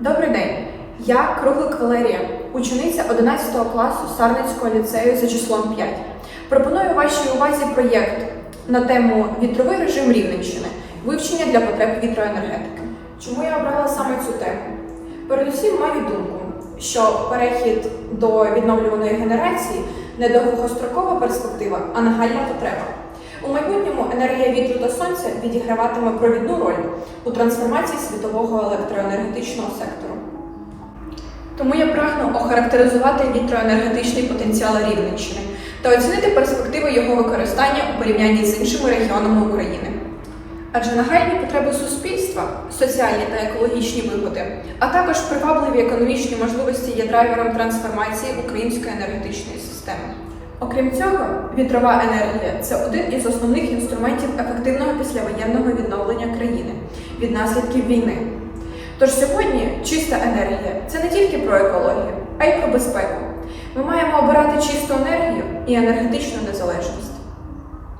Добрий день. Я Круглик Валерія, учениця 11 класу Сарницького ліцею за числом 5. Пропоную вашій увазі проєкт на тему Вітровий режим Рівненщини вивчення для потреб вітроенергетики. Чому я обрала саме цю тему? Передусім маю думку, що перехід до відновлюваної генерації не довгострокова перспектива, а нагальна потреба. У майбутньому енергія вітру та сонця відіграватиме провідну роль у трансформації світового електроенергетичного сектору. Тому я прагну охарактеризувати вітроенергетичний потенціал Рівненщини та оцінити перспективи його використання у порівнянні з іншими регіонами України. Адже нагальні потреби суспільства, соціальні та екологічні вигоди, а також привабливі економічні можливості є драйвером трансформації української енергетичної системи. Окрім цього, вітрова енергія це один із основних інструментів ефективного післявоєнного відновлення країни від наслідків війни. Тож сьогодні чиста енергія це не тільки про екологію, а й про безпеку. Ми маємо обирати чисту енергію і енергетичну незалежність.